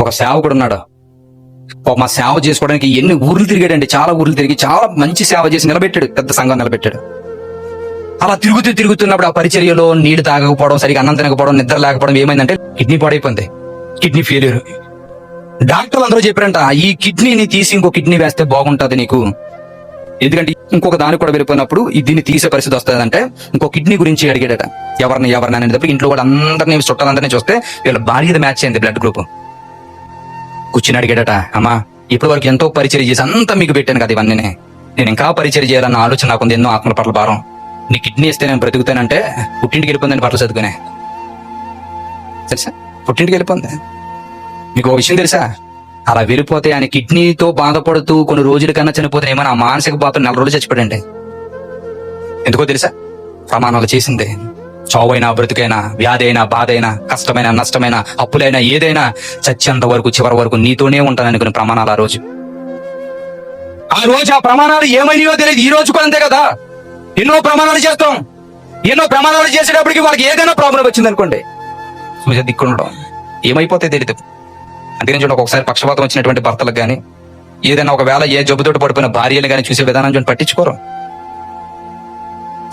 ఒక సేవకుడు ఉన్నాడు. మా సేవ చేసుకోవడానికి ఎన్ని ఊర్లు తిరిగాడండి. చాలా ఊర్లు తిరిగి చాలా మంచి సేవ చేసి నిలబెట్టాడు. పెద్ద సంఘం నిలబెట్టాడు. అలా తిరుగుతూ తిరుగుతున్నప్పుడు ఆ పరిచర్యలో నీళ్ళు తాగకపోవడం సరిగా అన్నం తినకపోవడం నిద్ర లేకపోవడం ఏమైందంటే కిడ్నీ పాడైపోయింది. కిడ్నీ ఫెయిల్యూర్ డాక్టర్లు అందరూ చెప్పారంట ఈ కిడ్నీని తీసి ఇంకో కిడ్నీ వేస్తే బాగుంటుంది నీకు. ఎందుకంటే ఇంకొక దానికి కూడా వెళ్ళిపోయినప్పుడు దీన్ని తీసే పరిస్థితి వస్తుందంటే ఇంకో కిడ్నీ గురించి అడిగాడట. ఎవరిని ఎవరిని అనేటప్పుడు ఇంట్లో కూడా అందరినీ చుట్టాలందరినీ చూస్తే వీళ్ళ భార్యది మ్యాచ్ అయింది బ్లడ్ గ్రూప్ కూర్చుని అడిగాడట అమ్మా ఇప్పటి వరకు ఎంతో పరిచయం చేసి అంతా మీకు పెట్టాను కదా ఇవన్నీ నేను ఇంకా పరిచయం చేయాలన్న ఆలోచన నాకుంది ఎన్నో ఆత్మల పట్ల భారం. నీ కిడ్నీ ఇస్తే నేను బ్రతుకుతానంటే పుట్టింటికి వెళ్ళిపోయిందని పట్ల చదువుకునే తెలుసా? పుట్టింటికి వెళ్ళిపోయింది మీకు ఒక విషయం తెలుసా? అలా వెళ్ళిపోతే ఆయన కిడ్నీతో బాధపడుతూ కొన్ని రోజుల కన్నా చనిపోతే ఏమైనా ఆ మానసిక బాధ నెల రోజులు చచ్చిపోయాడండి. ఎందుకో తెలుసా? ప్రమాణాలు చేసింది. చావైనా బ్రతుకైనా వ్యాధి అయినా బాధ అయినా కష్టమైన నష్టమైన అప్పులైనా ఏదైనా చచ్చేంత వరకు చివరి వరకు నీతోనే ఉంటాననుకునే ప్రమాణాలు ఆ రోజు. ఆ రోజు ఆ ప్రమాణాలు ఏమైనాయో తెలియదు. ఈ రోజు కూడా అంతే కదా. ఎన్నో ప్రమాణాలు చేస్తాం. ఎన్నో ప్రమాణాలు చేసేటప్పటికి వాళ్ళకి ఏదైనా ప్రాబ్లం వచ్చింది అనుకోండి. చూసే దిక్కుండడం ఏమైపోతే తెలియదు అందుకని చూడండి ఒకసారి పక్షపాతం వచ్చినటువంటి భర్తలకు కానీ ఏదైనా ఒకవేళ ఏ జబ్బుతోటి పడిపోయిన భార్యలు కానీ చూసే విధానం చూడండి పట్టించుకోరు.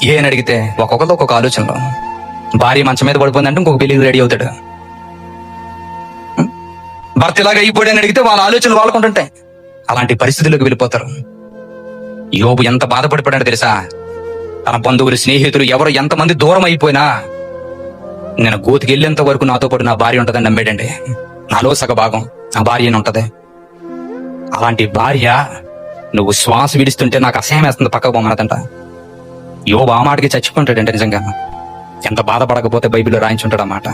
ఏ అని అడిగితే ఒక్కొక్కరు ఒక్కొక్క ఆలోచనలో. భార్య మంచం మీద పడిపోయిందంటే ఇంకొక పెళ్ళికి రెడీ అవుతాడు. భర్త ఇలాగ అయిపోయాడు అని అడిగితే వాళ్ళ ఆలోచనలు వాళ్ళకుంటుంటాయి అలాంటి పరిస్థితుల్లోకి వెళ్ళిపోతారు. యోబు ఎంత బాధపడిపోయాడో తెలుసా? తన బంధువులు స్నేహితులు ఎవరు ఎంతమంది దూరం అయిపోయినా నేను గోతికి వెళ్ళేంత వరకు నాతో పాటు నా భార్య ఉంటుందని నమ్మేడండి. నాలో సగ భాగం నా భార్య ఉంటది. అలాంటి భార్య నువ్వు శ్వాస విడిస్తుంటే నాకు అసహ్యం వేస్తుంది పక్కకు పోమన్నదంట యోబు ఆ మాటకి చచ్చిపోంటాడంటే నిజంగా. ఎంత బాధపడకపోతే బైబిల్లో రాయించుంటాడు అన్నమాట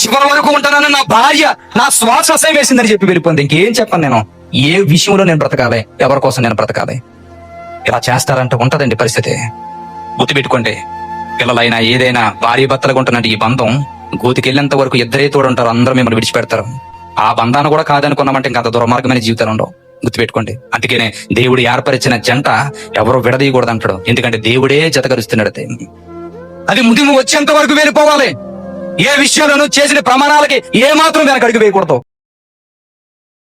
చివరి వరకు ఉంటానని నా భార్య నా శ్వాస అసహ్యం వేసిందని చెప్పి వెళ్ళిపోయింది. ఇంకేం చెప్పాను నేను? ఏ విషయంలో నేను బ్రతకాలి? ఎవరి కోసం నేను బ్రతకాలి? ఇలా చేస్తారంటే ఉంటదండి పరిస్థితి. గుర్తుపెట్టుకోండి పిల్లలైనా ఏదైనా భార్య భర్తలకు ఉంటున్నట్టు ఈ బంధం గోతికెళ్ళేంత వరకు ఇద్దరే తోడుంటారు అందరూ మిమ్మల్ని విడిచిపెడతారు. ఆ బంధాన్ని కూడా కాదనుకున్నామంటే ఇంకా అంత దుర్మార్గమైన జీవితాలు ఉండవు. గుర్తుపెట్టుకోండి. అందుకనే దేవుడు ఏర్పరిచిన జంట ఎవరు విడదీయకూడదు అంటాడు. ఎందుకంటే దేవుడే జతకరుస్తున్నాడు అది. అది ముదిము వచ్చేంత వరకు వెళ్ళిపోవాలి ఏ విషయంలోనూ చేసిన ప్రమాణాలకి ఏ మాత్రం వెనక అడిగి వేయకూడదు.